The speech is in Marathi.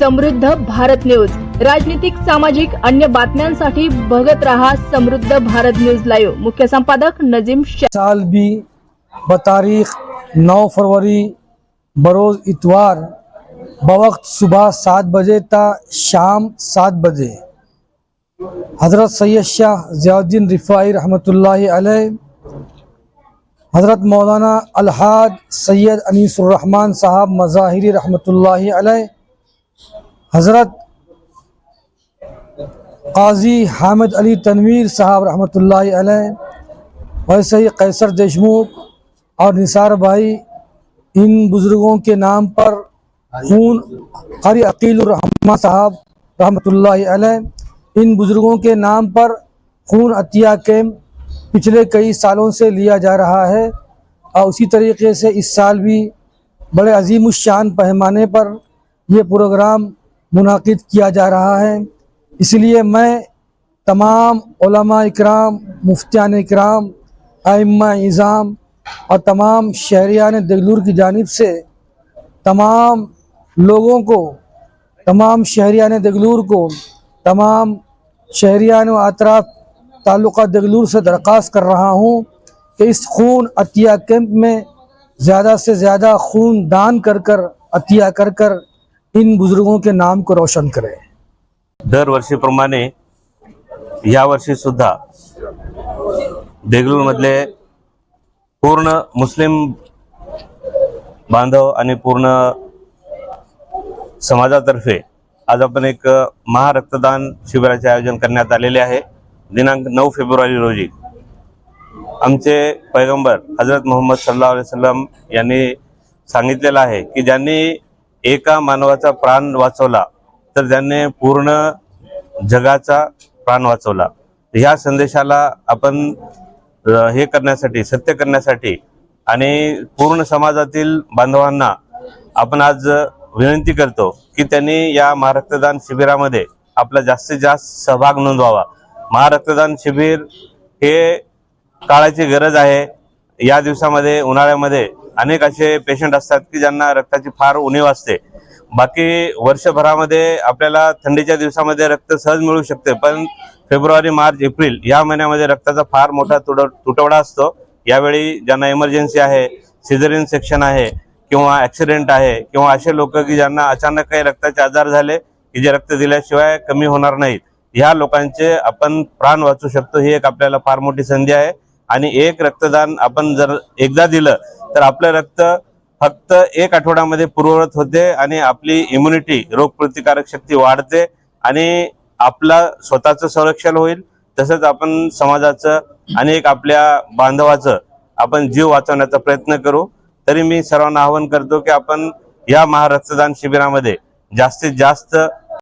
समृद्ध भारत न्यूज. राजनीतिक सामाजिक अन्य बातम्यांसाठी बघत रहा समृद्ध भारत न्यूज लाईव्ह. मुख्य संपादक नजीम साल बी बतारीख नऊ फरवरी बरोज़ इतवार बवक्त सुबह सात बजे ता शाम सात बजे। हज़रत सैयद शाह ज़ियाउद्दीन रिफ़ाई रहमतुल्लाहि हज़रत मौलाना अलहाद सैयद अनीसुररहमान साहब मज़ाहिरी حضرت قاضی حامد علی تنویر صاحب رحمۃ اللہ علیہ، ویسے ہی قیصر دیشمکھ اور نثار بھائی، ان بزرگوں کے نام پر خون قری عقیل الرحمہ صاحب رحمۃ اللہ علیہ، ان بزرگوں کے نام پر خون عطیہ کیمپ پچھلے کئی سالوں سے لیا جا رہا ہے۔ اور اسی طریقے سے اس سال بھی بڑے عظیم الشان پیمانے پر یہ پروگرام منعقد کیا جا رہا ہے۔ اس لیے میں تمام علماء اکرام، مفتیان اکرام، ائمہ نظام اور تمام شہریان دگلور کی جانب سے تمام لوگوں کو، تمام شہریان دگلور کو، تمام شہریان و اطراف تعلقہ دگلور سے درخواست کر رہا ہوں کہ اس خون عطیہ کیمپ میں زیادہ سے زیادہ خون دان کر کر، عطیہ کر کر इन बुज़ुर्गों के नाम को रोशन करें। दरवर्षीप्रमाणे यावर्षी सुद्धा देगलूरमधले पूर्ण मुस्लिम बांधव आणि पूर्ण समाजातर्फे आज आपण एक महारक्तदान शिबिराचे आयोजन करण्यात आलेले आहे. दिनांक नऊ फेब्रुवारी रोजी. आमचे पैगंबर हजरत मोहम्मद सल्ला वसलम यांनी सांगितलेलं आहे की ज्यांनी एका मानवाचा प्राण वाचवला तर त्याने पूर्ण जगाचा प्राण वाचवला. ह्या संदेशाला आपण हे करण्यासाठी सत्य करण्यासाठी आणि पूर्ण समाजातील बांधवांना आपण आज विनंती करतो की त्यांनी या महारक्तदान शिबिरामध्ये आपला जास्तीत जास्त सहभाग नोंदवावा. महारक्तदान शिबिर हे काळाची गरज आहे. या दिवसामध्ये उन्हाळ्यामध्ये अनेक असे पेशंट असतात की ज्यांना रक्ताची फार उणीव असते. बाकी वर्षभरामध्ये आपल्याला थंडीच्या दिवसामध्ये रक्त सहज मिळू शकते पण फेब्रुवारी मार्च एप्रिल या महिन्यामध्ये रक्ताचा फार मोठा तुड तुटवडा असतो. यावेळी ज्यांना इमर्जन्सी आहे सिझरिन सेक्शन आहे किंवा ॲक्सिडेंट आहे किंवा असे लोक की ज्यांना अचानक काही रक्ताचे आजार झाले की जे रक्त दिल्याशिवाय कमी होणार नाहीत. ह्या लोकांचे आपण प्राण वाचू शकतो ही एक आपल्याला फार मोठी संधी आहे. आणि एक रक्तदान आपण जर एकदा दिलं तर आपलं रक्त फक्त एक आठवड्यामध्ये पूर्ववत होते आणि आपली इम्युनिटी रोगप्रतिकारक शक्ती वाढते आणि आपला स्वतःचं संरक्षण होईल. तसंच आपण समाजाचं आणि एक आपल्या बांधवाचं आपण जीव वाचवण्याचा प्रयत्न करू. तरी मी सर्वांना आवाहन करतो की आपण या महारक्तदान शिबिरामध्ये जास्तीत जास्त